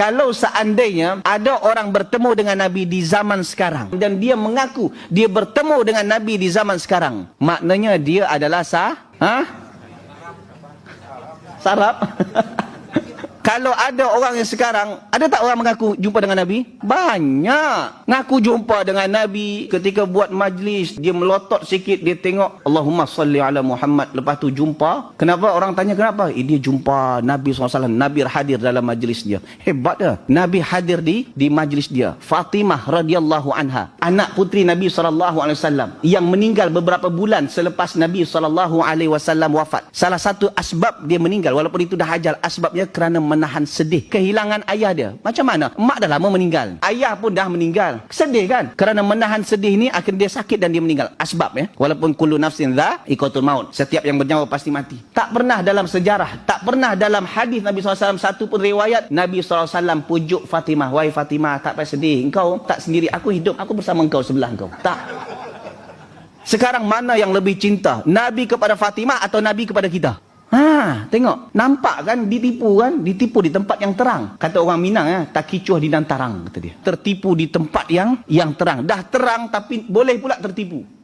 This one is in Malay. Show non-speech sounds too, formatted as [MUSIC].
Kalau seandainya ada orang bertemu dengan Nabi di zaman sekarang dan dia mengaku dia bertemu dengan Nabi di zaman sekarang, maknanya dia adalah sah? Ha? Sarap? [LAUGHS] Kalau ada orang yang sekarang, ada tak orang mengaku jumpa dengan Nabi? Banyak. Ngaku jumpa dengan Nabi ketika buat majlis, dia melotot sikit, dia tengok Allahumma salli ala Muhammad. Lepas tu jumpa. Kenapa orang tanya kenapa? Eh, dia jumpa Nabi SAW. Nabi hadir dalam majlis dia. Hebat dah. Nabi hadir di di majlis dia. Fatimah radhiyallahu anha, anak putri Nabi SAW yang meninggal beberapa bulan selepas Nabi SAW wafat. Salah satu asbab dia meninggal walaupun itu dah ajal, asbabnya kerana menahan sedih kehilangan ayah dia. Macam mana? Mak dah lama meninggal. Ayah pun dah meninggal. Sedih kan? Kerana menahan sedih ni akhir dia sakit dan dia meninggal. Asbab ya. Walaupun kullu nafsin dha ikatul maut. Setiap yang bernyawa pasti mati. Tak pernah dalam sejarah, tak pernah dalam hadis Nabi SAW satu pun riwayat Nabi SAW pujuk Fatimah. Wahai Fatimah, tak payah sedih. Engkau tak sendiri. Aku hidup. Aku bersama engkau sebelah engkau. Tak. Sekarang mana yang lebih cinta? Nabi kepada Fatimah atau Nabi kepada kita? Ha, tengok. Nampak kan ditipu kan? Ditipu di tempat yang terang. Kata orang Minang ya, tak kicuh di dan tarang kata dia. Tertipu di tempat yang yang terang. Dah terang tapi boleh pula tertipu.